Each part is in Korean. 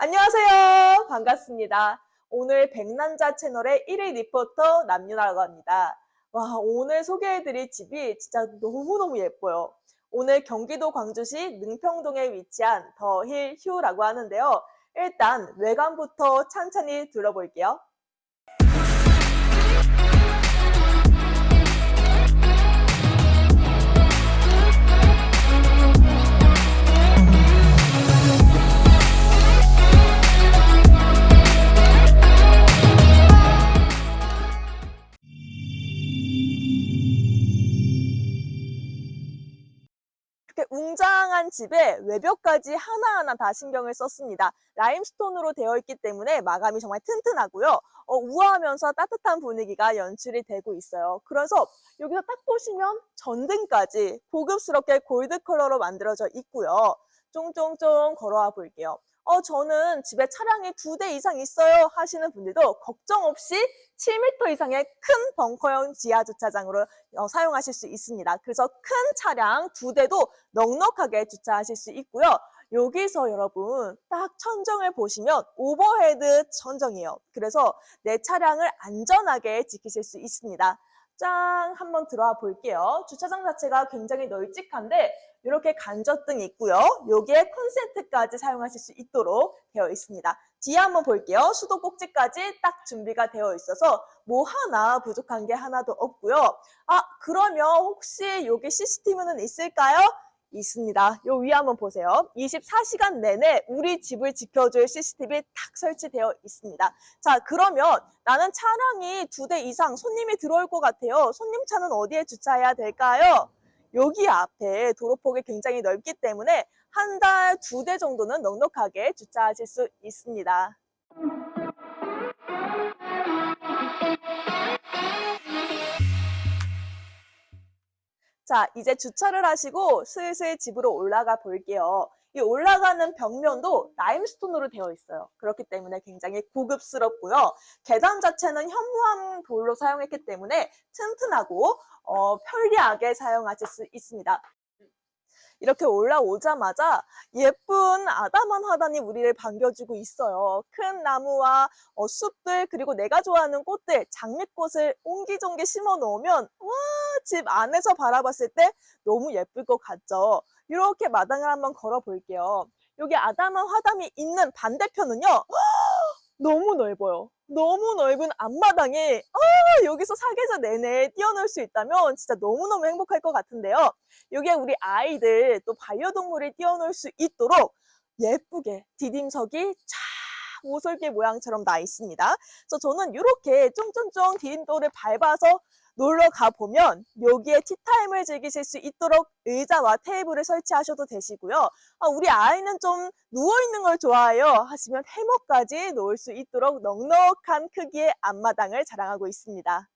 안녕하세요. 반갑습니다. 오늘 백남자 채널의 1일 리포터 남유라고 합니다. 와, 오늘 소개해드릴 집이 진짜 너무너무 예뻐요. 오늘 경기도 광주시 능평동에 위치한 더힐 휴라고 하는데요. 일단 외관부터 찬찬히 둘러볼게요. 웅장한 집에 외벽까지 하나하나 다 신경을 썼습니다. 라임스톤으로 되어 있기 때문에 마감이 정말 튼튼하고요. 어, 우아하면서 따뜻한 분위기가 연출이 되고 있어요. 그래서 여기서 딱 보시면 전등까지 고급스럽게 골드 컬러로 만들어져 있고요. 쫑쫑쫑 걸어와 볼게요. 어, 저는 집에 차량이 두 대 이상 있어요 하시는 분들도 걱정 없이 7m 이상의 큰 벙커형 지하 주차장으로 어, 사용하실 수 있습니다. 그래서 큰 차량 두 대도 넉넉하게 주차하실 수 있고요. 여기서 여러분 딱 천정을 보시면 오버헤드 천정이에요. 그래서 내 차량을 안전하게 지키실 수 있습니다. 짠! 한번 들어와 볼게요. 주차장 자체가 굉장히 널찍한데 이렇게 간접등이 있고요. 여기에 콘센트까지 사용하실 수 있도록 되어 있습니다. 뒤에 한번 볼게요. 수도 꼭지까지 딱 준비가 되어 있어서 뭐 하나 부족한 게 하나도 없고요. 아, 그러면 혹시 여기 CCTV는 있을까요? 있습니다. 요 위에 한번 보세요. 24시간 내내 우리 집을 지켜줄 CCTV 딱 설치되어 있습니다. 자, 그러면 나는 차량이 두 대 이상 손님이 들어올 것 같아요. 손님 차는 어디에 주차해야 될까요? 여기 앞에 도로폭이 굉장히 넓기 때문에 한 달 두 대 정도는 넉넉하게 주차하실 수 있습니다. 자, 이제 주차를 하시고 슬슬 집으로 올라가 볼게요. 이 올라가는 벽면도 라임스톤으로 되어 있어요. 그렇기 때문에 굉장히 고급스럽고요. 계단 자체는 현무암 돌로 사용했기 때문에 튼튼하고 어, 편리하게 사용하실 수 있습니다. 이렇게 올라오자마자 예쁜 아담한 화단이 우리를 반겨주고 있어요. 큰 나무와 어, 숲들 그리고 내가 좋아하는 꽃들 장미꽃을 옹기종기 심어 놓으면 와 집 안에서 바라봤을 때 너무 예쁠 것 같죠. 이렇게 마당을 한번 걸어 볼게요. 여기 아담한 화단이 있는 반대편은요. 너무 넓어요. 너무 넓은 앞마당에 아, 여기서 사계절 내내 뛰어놀 수 있다면 진짜 너무너무 행복할 것 같은데요. 여기에 우리 아이들 또 반려동물이 뛰어놀 수 있도록 예쁘게 디딤석이 쫙 오솔개 모양처럼 나 있습니다. 그래서 저는 이렇게 쫑쫑쫑 디딤돌을 밟아서 놀러 가보면 여기에 티타임을 즐기실 수 있도록 의자와 테이블을 설치하셔도 되시고요. 아, 우리 아이는 좀 누워있는 걸 좋아해요 하시면 해먹까지 놓을 수 있도록 넉넉한 크기의 앞마당을 자랑하고 있습니다.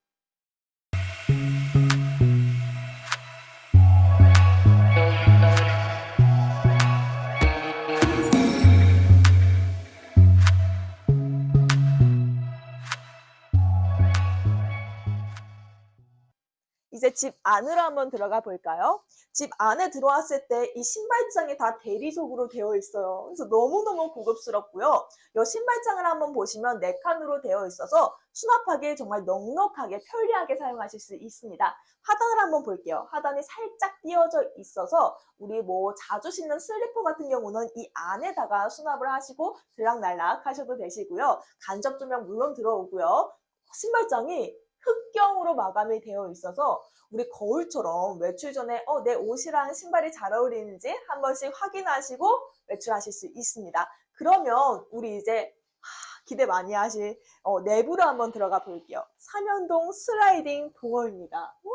이제 집 안으로 한번 들어가 볼까요? 집 안에 들어왔을 때 이 신발장이 다 대리석으로 되어 있어요. 그래서 너무너무 고급스럽고요. 이 신발장을 한번 보시면 네 칸으로 되어 있어서 수납하기 정말 넉넉하게 편리하게 사용하실 수 있습니다. 하단을 한번 볼게요. 하단이 살짝 띄어져 있어서 우리 뭐 자주 신는 슬리퍼 같은 경우는 이 안에다가 수납을 하시고 들락날락 하셔도 되시고요. 간접 조명 물론 들어오고요. 신발장이 흑경으로 마감이 되어 있어서 우리 거울처럼 외출 전에 어, 내 옷이랑 신발이 잘 어울리는지 한 번씩 확인하시고 외출하실 수 있습니다. 그러면 우리 이제 하, 기대 많이 하실 어, 내부로 한번 들어가 볼게요. 삼연동 슬라이딩 도어입니다. 와!